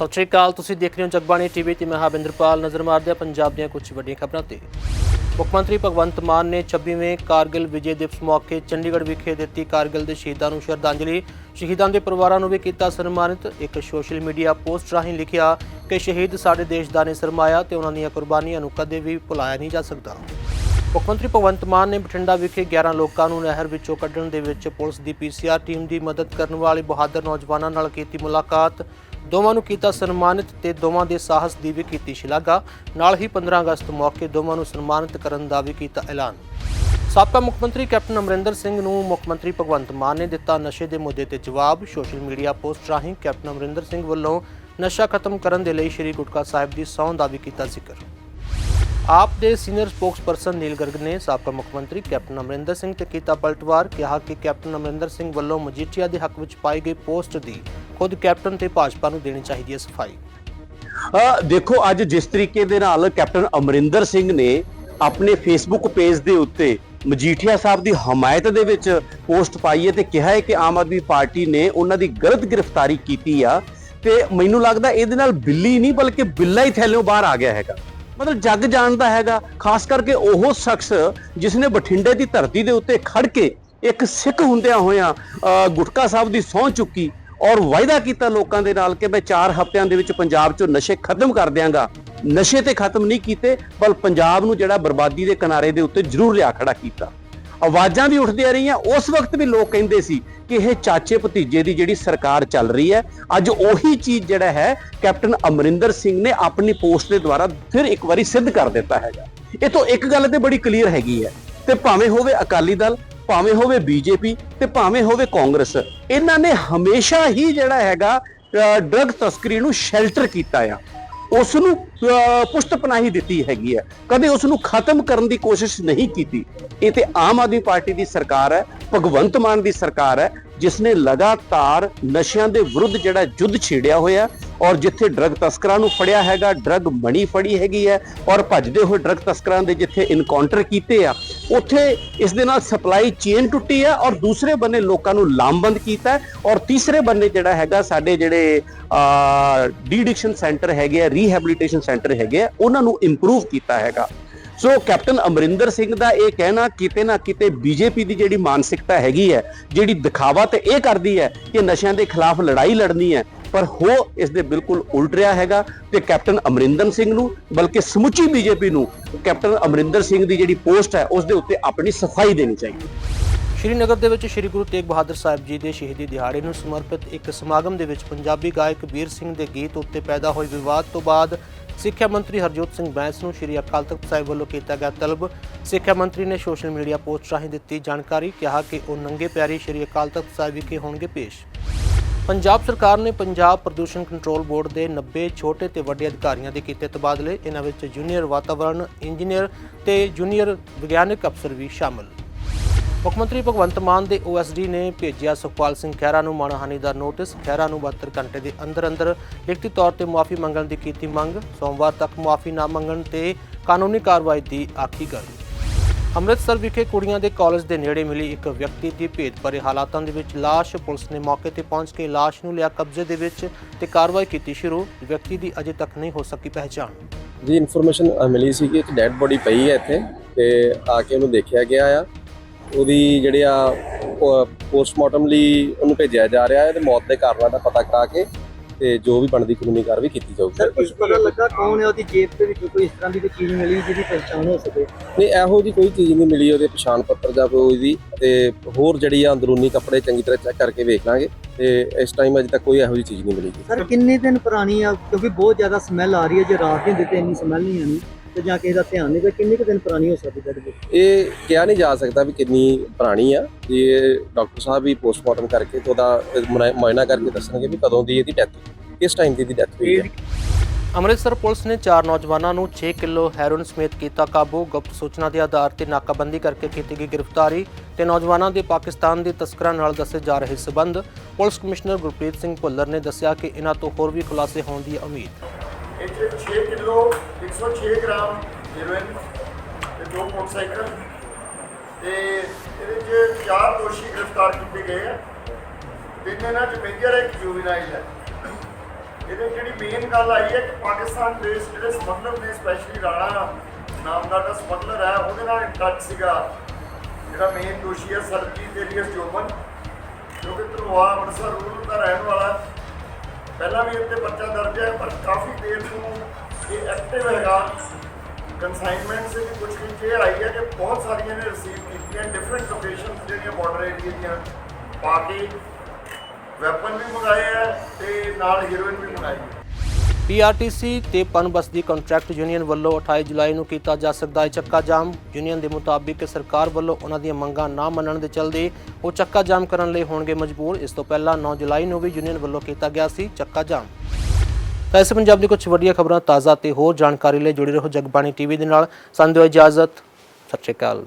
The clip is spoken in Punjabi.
ਸਤਿ ਸ਼੍ਰੀ ਅਕਾਲ। ਤੁਸੀਂ ਦੇਖ ਰਹੇ ਹੋ ਜਗਬਾਣੀ ਟੀਵੀ ਤੇ ਮੈਂ ਹਾਵਿੰਦਰਪਾਲ ਨਜ਼ਰ ਮਾਰਦੇ ਹਾਂ ਪੰਜਾਬ ਦੀਆਂ ਕੁਝ ਵੱਡੀਆਂ ਖਬਰਾਂ ਤੇ। ਮੁੱਖ ਮੰਤਰੀ ਭਗਵੰਤ ਮਾਨ ਨੇ 26ਵੇਂ ਕਾਰਗਿਲ ਵਿਜੇ ਦਿਵਸ ਮੌਕੇ ਚੰਡੀਗੜ੍ਹ ਵਿਖੇ ਦਿੱਤੀ ਕਾਰਗਿਲ ਦੇ ਸ਼ਹੀਦਾਂ ਨੂੰ ਸ਼ਰਧਾਂਜਲੀ। ਸ਼ਹੀਦਾਂ ਦੇ ਪਰਿਵਾਰਾਂ ਨੂੰ ਵੀ ਕੀਤਾ ਸਨਮਾਨਿਤ। ਇੱਕ ਸੋਸ਼ਲ ਮੀਡੀਆ ਪੋਸਟ ਰਾਹੀਂ ਲਿਖਿਆ ਕਿ ਸ਼ਹੀਦ ਸਾਡੇ ਦੇਸ਼ ਦਾ ਨੇ ਸਰਮਾਇਆ ਤੇ ਉਹਨਾਂ ਦੀਆਂ ਕੁਰਬਾਨੀਆਂ ਨੂੰ ਕਦੇ ਵੀ ਭੁਲਾਇਆ ਨਹੀਂ ਜਾ ਸਕਦਾ। ਮੁੱਖ ਮੰਤਰੀ ਭਗਵੰਤ ਮਾਨ ਨੇ ਬਠਿੰਡਾ ਵਿਖੇ 11 ਲੋਕਾਂ ਨੂੰ ਨਹਿਰ ਵਿੱਚੋਂ ਕੱਢਣ ਦੇ ਵਿੱਚ ਪੁਲਿਸ ਦੀ ਪੀਸੀਆਰ ਟੀਮ ਦੀ ਮਦਦ ਕਰਨ ਵਾਲੇ ਬਹਾਦਰ ਨੌਜਵਾਨਾਂ ਨਾਲ ਕੀਤੀ ਮੁਲਾਕਾਤ। ਦੋਵਾਂ ਨੂੰ ਕੀਤਾ ਸਨਮਾਨਿਤ ਤੇ ਦੋਵਾਂ ਦੇ ਸਾਹਸ ਦੀ ਵੀ ਕੀਤੀ ਸ਼ਲਾਘਾ। ਨਾਲ ਹੀ 15 ਅਗਸਤ ਮੌਕੇ ਦੋਵਾਂ ਨੂੰ ਸਨਮਾਨਿਤ ਕਰਨ ਦਾ ਵੀ ਕੀਤਾ ਐਲਾਨ। ਸਾਬਕਾ ਮੁੱਖ ਮੰਤਰੀ ਕੈਪਟਨ ਅਮਰਿੰਦਰ ਸਿੰਘ ਨੂੰ ਮੁੱਖ ਮੰਤਰੀ ਭਗਵੰਤ ਮਾਨ ਨੇ ਦਿੱਤਾ ਨਸ਼ੇ ਦੇ ਮੁੱਦੇ ਤੇ ਜਵਾਬ। ਸੋਸ਼ਲ ਮੀਡੀਆ ਪੋਸਟ ਰਾਹੀਂ ਕੈਪਟਨ ਅਮਰਿੰਦਰ ਸਿੰਘ ਵੱਲੋਂ ਨਸ਼ਾ ਖਤਮ ਕਰਨ ਦੇ ਲਈ ਸ਼੍ਰੀ ਗੁਟਕਾ ਸਾਹਿਬ ਦੀ ਸਹੁੰ ਦਾ ਵੀ ਕੀਤਾ ਜ਼ਿਕਰ। ਆਪ ਦੇ ਸੀਨੀਅਰ ਸਪੋਕਸਪਰਸਨ ਨੀਲ ਗਰਗ ਨੇ ਸਾਬਕਾ ਮੁੱਖ ਮੰਤਰੀ ਕੈਪਟਨ ਅਮਰਿੰਦਰ ਸਿੰਘ ਤੇ ਕੀਤਾ ਪਲਟਵਾਰ, ਕਿਹਾ ਕਿ ਕੈਪਟਨ ਅਮਰਿੰਦਰ ਸਿੰਘ ਵੱਲੋਂ ਮਜੀਠੀਆ ਦੇ ਹੱਕ ਵਿੱਚ ਪਾਈ ਗਈ ਪੋਸਟ ਦੀ ਖੁਦ ਕੈਪਟਨ ਤੇ ਭਾਜਪਾ ਨੂੰ ਦੇਣੀ ਚਾਹੀਦੀ ਹੈ ਸਫ਼ਾਈ। ਦੇਖੋ, ਅੱਜ ਜਿਸ ਤਰੀਕੇ ਦੇ ਨਾਲ ਕੈਪਟਨ ਅਮਰਿੰਦਰ ਸਿੰਘ ਨੇ ਆਪਣੇ ਫੇਸਬੁੱਕ ਪੇਜ ਦੇ ਉੱਤੇ ਮਜੀਠੀਆ ਸਾਹਿਬ ਦੀ ਹਮਾਇਤ ਦੇ ਵਿੱਚ ਪੋਸਟ ਪਾਈ ਹੈ ਤੇ ਕਿਹਾ ਹੈ ਕਿ ਆਮ ਆਦਮੀ ਪਾਰਟੀ ਨੇ ਉਹਨਾਂ ਦੀ ਗਲਤ ਗ੍ਰਿਫਤਾਰੀ ਕੀਤੀ ਆ ਤੇ ਮੈਨੂੰ ਲੱਗਦਾ ਇਹਦੇ ਨਾਲ ਬਿੱਲੀ ਨਹੀਂ, ਬਲਕਿ ਬਿੱਲਾ ਹੀ ਥੈਲਿਓਂ ਬਾਹਰ ਆ ਗਿਆ ਹੈਗਾ। ਮਤਲਬ ਜੱਗ ਜਾਣਦਾ ਹੈਗਾ, ਖਾਸ ਕਰਕੇ ਉਹ ਸ਼ਖਸ ਜਿਸ ਨੇ ਬਠਿੰਡੇ ਦੀ ਧਰਤੀ ਦੇ ਉੱਤੇ ਖੜ ਕੇ ਇੱਕ ਸਿੱਖ ਹੁੰਦਿਆਂ ਹੋਇਆਂ ਗੁਟਕਾ ਸਾਹਿਬ ਦੀ ਸਹੁੰ ਚੁੱਕੀ ਔਰ ਵਾਅਦਾ ਕੀਤਾ ਲੋਕਾਂ ਦੇ ਨਾਲ ਕਿ ਮੈਂ 4 ਹਫ਼ਤਿਆਂ ਦੇ ਵਿੱਚ ਪੰਜਾਬ 'ਚੋਂ ਨਸ਼ੇ ਖਤਮ ਕਰ ਦਿਆਂਗਾ। ਨਸ਼ੇ ਤੇ ਖਤਮ ਨਹੀਂ ਕੀਤੇ ਪਰ ਪੰਜਾਬ ਨੂੰ ਜਿਹੜਾ ਬਰਬਾਦੀ ਦੇ ਕਿਨਾਰੇ ਦੇ ਉੱਤੇ ਜ਼ਰੂਰ ਲਿਆ ਖੜਾ ਕੀਤਾ। ਆਵਾਜ਼ਾਂ ਵੀ ਉੱਠਦੀਆਂ ਰਹੀਆਂ, ਉਸ ਵਕਤ ਵੀ ਲੋਕ ਕਹਿੰਦੇ ਸੀ ਕਿ ਇਹ ਚਾਚੇ ਭਤੀਜੇ ਦੀ ਜਿਹੜੀ ਸਰਕਾਰ ਚੱਲ ਰਹੀ ਹੈ, ਅੱਜ ਉਹੀ ਚੀਜ਼ ਜਿਹੜਾ ਹੈ, ਕੈਪਟਨ ਅਮਰਿੰਦਰ ਸਿੰਘ ਨੇ ਆਪਣੀ ਪੋਸਟ ਦੇ ਦੁਆਰਾ ਫਿਰ ਇੱਕ ਵਾਰੀ ਸਿੱਧ ਕਰ ਦਿੱਤਾ ਹੈਗਾ। ਇਹ ਤੋਂ ਇੱਕ ਗੱਲ ਤੇ ਬੜੀ ਕਲੀਅਰ ਹੈਗੀ ਹੈ, ਤੇ ਭਾਵੇਂ ਹੋਵੇ ਅਕਾਲੀ ਦਲ ਭਾਵੇਂ ਹੋਵੇ ਬੀਜੇਪੀ ਤੇ ਭਾਵੇਂ ਹੋਵੇ ਕਾਂਗਰਸ ਇਹਨਾਂ ਨੇ ਹਮੇਸ਼ਾ ਹੀ ਜਿਹੜਾ ਹੈਗਾ ਡਰਗ ਤਸਕਰੀ ਨੂੰ ਸ਼ੈਲਟਰ ਕੀਤਾ ਆ। ਉਸ ਨੂੰ ਅਹ, ਦਿੱਤੀ ਹੈਗੀ ਹੈ ਕਦੇ ਉਸ ਨੂੰ ਖਤਮ ਕਰਨ ਦੀ ਕੋਸ਼ਿਸ਼ ਨਹੀਂ ਕੀਤੀ। ਇਹ ਤੇ ਆਮ ਆਦਮੀ ਪਾਰਟੀ ਦੀ ਸਰਕਾਰ ਹੈ ਭਗਵੰਤ ਮਾਨ ਦੀ ਸਰਕਾਰ ਹੈ ਜਿਸ ਨੇ ਲਗਾਤਾਰ ਨਸ਼ਿਆਂ ਦੇ ਵਿਰੁੱਧ ਜਿਹੜਾ ਯੁੱਧ ਛੇੜਿਆ ਹੋਇਆ ਔਰ ਜਿੱਥੇ ਡਰਗ ਤਸਕਰਾਂ ਨੂੰ ਫੜਿਆ ਹੈਗਾ ਡਰਗ ਮਣੀ ਫੜੀ ਹੈਗੀ ਹੈ ਔਰ ਭੱਜਦੇ ਹੋਏ ਡਰਗ ਤਸਕਰਾਂ ਦੇ ਜਿੱਥੇ ਇਨਕਾਊਂਟਰ ਕੀਤੇ ਆ ਉੱਥੇ ਇਸ ਦੇ ਨਾਲ ਸਪਲਾਈ ਚੇਨ ਟੁੱਟੀ ਹੈ ਔਰ ਦੂਸਰੇ ਬੰਨੇ ਲੋਕਾਂ ਨੂੰ ਲਾਮਬੰਦ ਕੀਤਾ ਔਰ ਤੀਸਰੇ ਬੰਨੇ ਜਿਹੜਾ ਹੈਗਾ ਸਾਡੇ ਜਿਹੜੇ ਡੀਡਿਕਸ਼ਨ ਸੈਂਟਰ ਹੈਗੇ ਆ ਰੀਹੈਬਿਲਿਟੇਸ਼ਨ ਸੈਂਟਰ ਹੈਗੇ ਆ, ਉਹਨਾਂ ਨੂੰ ਇੰਪਰੂਵ ਕੀਤਾ ਹੈਗਾ। ਸੋ ਕੈਪਟਨ ਅਮਰਿੰਦਰ ਸਿੰਘ ਦਾ ਇਹ ਕਹਿਣਾ ਕਿਤੇ ਨਾ ਕਿਤੇ ਬੀਜੇਪੀ ਦੀ ਜਿਹੜੀ ਮਾਨਸਿਕਤਾ ਹੈਗੀ ਹੈ, ਜਿਹੜੀ ਦਿਖਾਵਾ ਤੇ ਇਹ ਕਰਦੀ ਹੈ ਕਿ ਨਸ਼ਿਆਂ ਦੇ ਖਿਲਾਫ ਲੜਾਈ ਲੜਨੀ ਹੈ ਪਰ ਹੋ ਇਸ ਦੇ ਬਿਲਕੁਲ ਉਲਟ ਰਿਹਾ ਹੈਗਾ ਤੇ ਕੈਪਟਨ ਅਮਰਿੰਦਰ ਸਿੰਘ ਨੂੰ, ਬਲਕਿ ਸਮੁੱਚੀ ਬੀਜੇਪੀ ਨੂੰ ਕੈਪਟਨ ਅਮਰਿੰਦਰ ਸਿੰਘ ਦੀ ਜਿਹੜੀ ਪੋਸਟ ਹੈ, ਉਸ ਦੇ ਉੱਤੇ ਆਪਣੀ ਸਫ਼ਾਈ ਦੇਣੀ ਚਾਹੀਦੀ ਸ਼੍ਰੀਨਗਰ ਦੇ ਵਿੱਚ ਸ਼੍ਰੀ ਗੁਰੂ ਤੇਗ ਬਹਾਦਰ ਸਾਹਿਬ ਜੀ ਦੇ ਸ਼ਹੀਦੀ ਦਿਹਾੜੇ ਨੂੰ ਸਮਰਪਿਤ ਇੱਕ ਸਮਾਗਮ ਦੇ ਵਿੱਚ ਪੰਜਾਬੀ ਗਾਇਕ ਵੀਰ ਸਿੰਘ ਦੇ ਗੀਤ ਉੱਤੇ ਪੈਦਾ ਹੋਏ ਵਿਵਾਦ ਤੋਂ ਬਾਅਦ ਸਿੱਖਿਆ ਮੰਤਰੀ ਹਰਜੋਤ ਸਿੰਘ ਬੈਂਸ ਨੂੰ ਸ਼੍ਰੀ ਅਕਾਲ ਤਖਤ ਸਾਹਿਬ ਵੱਲੋਂ ਕੀਤਾ ਗਿਆ ਤਲਬ। ਸਿੱਖਿਆ ਮੰਤਰੀ ਨੇ ਸੋਸ਼ਲ ਮੀਡੀਆ ਪੋਸਟ ਰਾਹੀਂ ਦਿੱਤੀ ਜਾਣਕਾਰੀ, ਕਿਹਾ ਕਿ ਉਹ ਨੰਗੇ ਪਿਆਰੀ ਸ਼੍ਰੀ ਅਕਾਲ ਤਖਤ ਸਾਹਿਬ ਵਿਖੇ ਹੋਣਗੇ ਪੇਸ਼। ਪੰਜਾਬ ਸਰਕਾਰ ਨੇ ਪੰਜਾਬ ਪ੍ਰਦੂਸ਼ਣ ਕੰਟਰੋਲ ਬੋਰਡ ਦੇ 90 ਛੋਟੇ ਤੇ ਵੱਡੇ ਅਧਿਕਾਰੀਆਂ ਦੇ ਕੀਤੇ ਤਬਾਦਲੇ, ਇਹਨਾਂ ਵਿੱਚ ਜੂਨੀਅਰ ਵਾਤਾਵਰਣ ਇੰਜੀਨੀਅਰ ਤੇ ਜੂਨੀਅਰ ਵਿਗਿਆਨਕ ਅਫਸਰ ਵੀ ਸ਼ਾਮਲ। ਮੁੱਖ ਮੰਤਰੀ ਭਗਵੰਤ ਮਾਨ ਦੇ ਓਐਸਡੀ ਨੇ ਭੇਜਿਆ ਸੁਖਪਾਲ ਸਿੰਘ ਖਹਿਰਾ ਨੂੰ ਮਾਣਹਾਨੀ ਦਾ ਨੋਟਿਸ। ਖਹਿਰਾ ਨੂੰ 72 ਘੰਟੇ ਦੇ ਅੰਦਰ ਅੰਦਰ ਲਿਖਤੀ ਤੌਰ ਤੇ ਮੁਆਫੀ ਮੰਗਣ ਦੀ ਕੀਤੀ ਮੰਗ। ਸੋਮਵਾਰ ਤੱਕ ਮੁਆਫੀ ਨਾ ਮੰਗਣ ਤੇ ਕਾਨੂੰਨੀ ਕਾਰਵਾਈ ਦੀ ਆਖੀ ਗੱਲ ਅੰਮ੍ਰਿਤਸਰ ਵਿਖੇ ਕੁੜੀਆਂ ਦੇ ਕਾਲਜ ਦੇ ਨੇੜੇ ਮਿਲੀ ਇੱਕ ਵਿਅਕਤੀ ਦੀ ਭੇਤ ਭਰੇ ਹਾਲਾਤਾਂ ਦੇ ਵਿੱਚ ਲਾਸ਼ ਪੁਲਿਸ ਨੇ ਮੌਕੇ ਤੇ ਪਹੁੰਚ ਕੇ ਲਾਸ਼ ਨੂੰ ਲਿਆ ਕਬਜ਼ੇ ਦੇ ਵਿੱਚ ਤੇ ਕਾਰਵਾਈ ਕੀਤੀ ਸ਼ੁਰੂ। ਵਿਅਕਤੀ ਦੀ ਅਜੇ ਤੱਕ ਨਹੀਂ ਹੋ ਸਕੀ ਪਹਿਚਾਣ। ਜੀ ਇਨਫੋਰਮੇਸ਼ਨ ਮਿਲੀ ਸੀ ਕਿ ਇੱਕ ਡੈੱਡ ਬੋਡੀ ਪਈ ਹੈ ਇੱਥੇ ਤੇ ਆ ਕੇ ਉਹਨੂੰ ਦੇਖਿਆ ਗਿਆ ਆ। ਉਹਦੀ ਜਿਹੜੇ ਆ ਪੋਸਟਮਾਰਟਮ ਲਈ ਉਹਨੂੰ ਭੇਜਿਆ ਜਾ ਰਿਹਾ ਹੈ ਤੇ ਮੌਤ ਦੇ ਕਾਰਨਾਂ ਦਾ ਪਤਾ ਕਰਾ ਕੇ ਤੇ ਜੋ ਵੀ ਬਣਦੀ ਕਾਨੂੰਨੀ ਕਾਰਵਾਈ ਕੀਤੀ ਜਾਊਗੀ। ਸਰ ਕੁਝ ਪਤਾ ਲੱਗਾ ਕੌਣ ਹੈ ਉਹਦੀ ਜੇਬ ਦੇ ਵਿੱਚ ਕੋਈ ਇਸ ਤਰ੍ਹਾਂ ਦੀ ਕੋਈ ਚੀਜ਼ ਮਿਲੀ ਜਿਹਦੀ ਪਛਾਣ ਹੋ ਸਕੇ? ਨਹੀਂ ਇਹੋ ਜੀ ਕੋਈ ਚੀਜ਼ ਨਹੀਂ ਮਿਲੀ ਉਹਦੇ ਪਛਾਣ ਪੱਤਰ ਜਾਂ ਕੋਈ ਦੀ ਤੇ ਹੋਰ ਜਿਹੜੀ ਆ ਅੰਦਰੂਨੀ ਕੱਪੜੇ ਚੰਗੀ ਤਰ੍ਹਾਂ ਚੈੱਕ ਕਰਕੇ ਵੇਖ ਲਾਂਗੇ ਤੇ ਇਸ ਟਾਈਮ ਅਜੇ ਤੱਕ ਕੋਈ ਇਹੋ ਜੀ ਚੀਜ਼ ਨਹੀਂ ਮਿਲੀ। ਸਰ ਕਿੰਨੇ ਦਿਨ ਪੁਰਾਣੀ ਆ? ਕਿਉਂਕਿ ਬਹੁਤ ਜ਼ਿਆਦਾ ਸਮੈਲ ਆ ਰਹੀ ਹੈ ਜੇ ਰਾਤ ਦੇ ਦਿੱਤੇ ਇੰਨੀ ਸਮੈਲ ਨਹੀਂ ਆਣੀ ਤੇ ਜਾਂ ਕਿਸੇ ਦਾ ਧਿਆਨ ਨਹੀਂ ਤੇ ਕਿੰਨੇ ਕੁ ਦਿਨ ਪੁਰਾਣੀ ਹੋ ਸਕਦੀ ਹੈ ਡੈਡ ਇਹ ਕਿਹਾ ਨਹੀਂ ਜਾ ਸਕਦਾ ਵੀ ਕਿੰਨੀ ਪੁਰਾਣੀ ਆ ਇਹ ਡਾਕਟਰ ਸਾਹਿਬ ਵੀ ਪੋਸਟਮਾਰਟਮ ਕਰਕੇ ਤੇ ਉਹਦਾ ਮੁਆਇਨਾ- ਕਰਕੇ ਦੱਸਣਗੇ ਵੀ ਕਦੋਂ ਦੀ ਇਹਦੀ ਡੈਥ ਕਿਸ ਟਾਈਮ ਦੀ ਇਹਦੀ ਡੈਥ ਹੋਈ ਹੈ ਅੰਮ੍ਰਿਤਸਰ ਪੁਲਿਸ ਨੇ ਚਾਰ ਨੌਜਵਾਨਾਂ ਨੂੰ 6 ਕਿਲੋ ਹੈਰੋਇਨ ਸਮੇਤ ਕੀਤਾ ਕਾਬੂ। ਗੁਪਤ ਸੂਚਨਾ ਦੇ ਆਧਾਰ ਤੇ ਨਾਕਾਬੰਦੀ ਕਰਕੇ ਕੀਤੀ ਗਈ ਗ੍ਰਿਫਤਾਰੀ ਤੇ ਨੌਜਵਾਨਾਂ ਦੇ ਪਾਕਿਸਤਾਨ ਦੇ ਤਸਕਰਾਂ ਨਾਲ ਦੱਸੇ ਜਾ ਰਹੇ ਸਬੰਧ। ਪੁਲਿਸ ਕਮਿਸ਼ਨਰ ਗੁਰਪ੍ਰੀਤ ਸਿੰਘ ਭੁੱਲਰ ਨੇ ਦੱਸਿਆ ਕਿ ਇਹਨਾਂ ਤੋਂ ਹੋਰ ਵੀ ਖੁਲਾਸੇ ਹੋਣ ਦੀ ਉਮੀਦ। ਇਹ 'ਚ 6 ਕਿਲੋ 106 ਗ੍ਰਾਮ ਹੀਰੋਇਨ ਤੇ ਦੋ ਮੋਟਰਸਾਈਕਲ। ਤੇ ਇਹਦੇ 'ਚ ਚਾਰ ਦੋਸ਼ੀ ਗ੍ਰਿਫਤਾਰ ਕੀਤੇ ਗਏ ਆ। ਤਿੰਨ ਇਹਨਾਂ 'ਚ ਮੇਜਰ ਇੱਕ ਜੁਵੀਨਾਈਲ ਹੈ। ਇਹਦੇ ਜਿਹੜੀ ਮੇਨ ਗੱਲ ਆਈ ਹੈ ਕਿ ਪਾਕਿਸਤਾਨ ਦੇ ਜਿਹੜੇ ਸਮਗਲਰ ਨੇ ਸਪੈਸ਼ਲੀ ਰਾਣਾ ਨਾਮ ਦਾ ਜਿਹੜਾ ਸਮਗਲਰ ਹੈ, ਉਹਦੇ ਨਾਲ ਟੱਚ ਸੀਗਾ ਜਿਹੜਾ ਮੇਨ ਦੋਸ਼ੀ ਹੈ ਸਰਜੀਤ ਏਲੀਅਸ ਜੋਬਨ, ਜੋ ਕਿ ਧਰਵਾ ਅੰਮ੍ਰਿਤਸਰ ਰੂਲ ਦਾ ਰਹਿਣ ਵਾਲਾ ਪਹਿਲਾਂ ਵੀ ਇੱਥੇ ਬੱਚਾ ਦਰਜ ਹੈ, ਪਰ ਕਾਫੀ ਦੇਰ ਤੋਂ ਇਹ ਐਕਟਿਵ ਹੈਗਾ। ਕਨਸਾਈਨਮੈਂਟ ਸੇ ਵੀ ਕੁਝ ਵੀ ਇਹ ਆਈ ਹੈ ਕਿ ਬਹੁਤ ਸਾਰੀਆਂ ਨੇ ਰਿਸੀਵ ਕੀਤੀਆਂ ਡਿਫਰੈਂਟ ਲੋਕੇਸ਼ਨ ਜਿਹੜੀਆਂ ਬਾਰਡਰ ਏਰੀਆ ਦੀਆਂ ਪਾ ਕੇ ਵੈਪਨ ਵੀ ਮੰਗਾਏ ਹੈ ਤੇ ਨਾਲ ਹੀਰੋਇਨ ਵੀ ਮੰਗਾਈ ਹੈ। ਪੀਆਰਟੀਸੀ ਤੇ ਪਨਬਸ ਦੀ ਕੰਟਰੈਕਟ ਯੂਨੀਅਨ ਵੱਲੋਂ 28 ਜੁਲਾਈ ਨੂੰ ਕੀਤਾ ਜਾ ਸਕਦਾ ਹੈ ਚੱਕਾ ਜਾਮ ਯੂਨੀਅਨ ਦੇ ਮੁਤਾਬਿਕ ਸਰਕਾਰ ਵੱਲੋਂ ਉਹਨਾਂ ਦੀਆਂ ਮੰਗਾਂ ਨਾ ਮੰਨਣ ਦੇ ਚਲਦੇ ਉਹ ਚੱਕਾ ਜਾਮ ਕਰਨ ਲਈ ਹੋਣਗੇ ਮਜਬੂਰ। ਇਸ ਤੋਂ ਪਹਿਲਾਂ 9 ਜੁਲਾਈ ਨੂੰ ਵੀ ਯੂਨੀਅਨ ਵੱਲੋਂ ਕੀਤਾ ਗਿਆ ਸੀ ਚੱਕਾ ਜਾਮ ਤਾਂ ਇਸ ਪੰਜਾਬ ਦੀ ਕੁਝ ਵੱਡੀਆਂ ਖਬਰਾਂ ਤਾਜ਼ਾ ਤੇ ਹੋਰ ਜਾਣਕਾਰੀ ਲਈ ਜੁੜੇ ਰਹੋ ਜਗਬਾਣੀ ਟੀਵੀ ਦੇ ਨਾਲ। ਸਾਨੂੰ ਦਿਓ ਇਜਾਜ਼ਤ, ਸਤਿ ਸ਼੍ਰੀ ਅਕਾਲ।